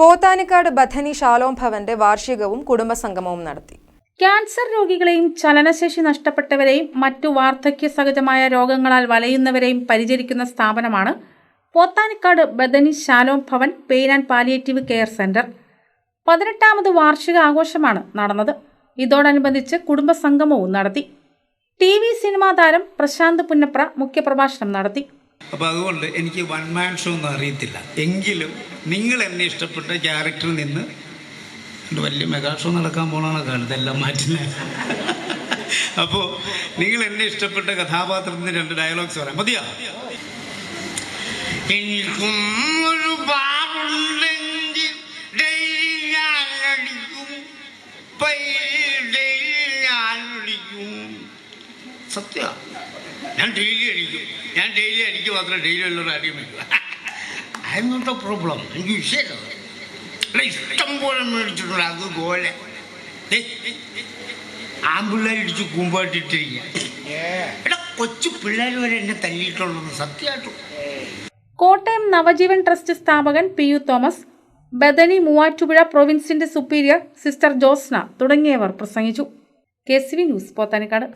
Pothanikkad Bethany Shalom ഭവന്റെ വാർഷികവും കുടുംബസംഗമവും നടത്തി. ക്യാൻസർ രോഗികളെയും ചലനശേഷി നഷ്ടപ്പെട്ടവരെയും മറ്റു വാർദ്ധക്യ സഹജമായ രോഗങ്ങളാൽ വലയുന്നവരെയും പരിചരിക്കുന്ന സ്ഥാപനമാണ് Pothanikkad Bethany Shalom Bhavan pain and palliative care centre. പതിനെട്ടാമത് വാർഷിക ആഘോഷമാണ് നടന്നത്. ഇതോടനുബന്ധിച്ച് കുടുംബസംഗമവും നടത്തി. ടി വി സിനിമാ താരം പ്രശാന്ത് പുന്നപ്ര മുഖ്യപ്രഭാഷണം നടത്തി. അപ്പോൾ അതുകൊണ്ട് എനിക്ക് വൺ മാൻ ഷോ ഒന്നും അറിയത്തില്ല. എങ്കിലും നിങ്ങൾ എന്നെ ഇഷ്ടപ്പെട്ട ക്യാരക്ടറിൽ നിന്ന് വലിയ മെഗാ ഷോ നടക്കാൻ പോകണമെന്ന് കാണുന്നത് എല്ലാം മാറ്റുന്നത് അപ്പോൾ നിങ്ങൾ എന്നെ ഇഷ്ടപ്പെട്ട കഥാപാത്രത്തിന് രണ്ട് ഡയലോഗ്സ് പറയാം. മതിയോ? ഒരു സത്യ? ഞാൻ ഡെയിലി അടിക്കും. ഞാൻ ഡെയിലി അടിക്കും മാത്രമേ ഡെയിലി ഉള്ളൊരു അടിയും വയ്ക്കും ഐ നോട്ട് എ പ്രോബ്ലം എനിക്ക് വിഷയമല്ല. അല്ല ഇഷ്ടം പോലെ മേടിച്ചിട്ടുണ്ട്. അതുപോലെ ഇടിച്ച് കൂമ്പാട്ടിട്ടിരിക്കുക. എടാ കൊച്ചു പിള്ളേർ വരെ എന്നെ തല്ലിയിട്ടുള്ളൂ സത്യമായിട്ടും. കോട്ടയം നവജീവൻ ട്രസ്റ്റ് സ്ഥാപകൻ P U Thomas Bethany Muvattupuzha പ്രൊവിൻസിന്റെ superior sister Josna തുടങ്ങിയവർ പ്രസംഗിച്ചു. K C V news Pothanikkad.